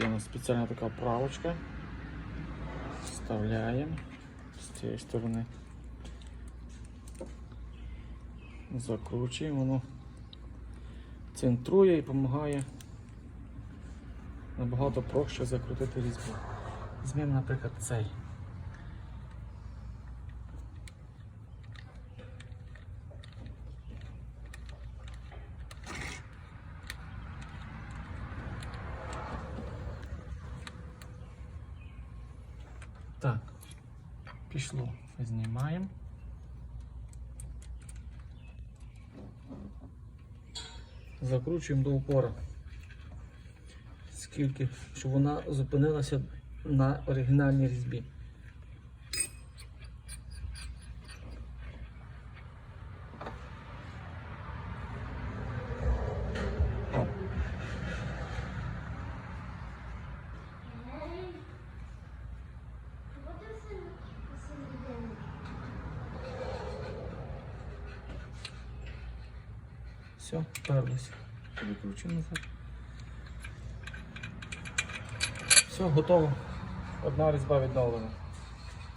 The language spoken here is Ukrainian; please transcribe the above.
Є у нас спеціальна така правочка. Вставляємо з цієї сторони. Закручуємо, воно центрує і допомагає набагато проще закрутити різьбу. Візьмемо, наприклад, цей. Так, пішло. Знімаємо. Закручуємо до упора. Скільки, щоб вона зупинилася на оригінальній різьбі. Все, вперлося. Викручуємо назад. Все, готово. Одна різьба відновлена.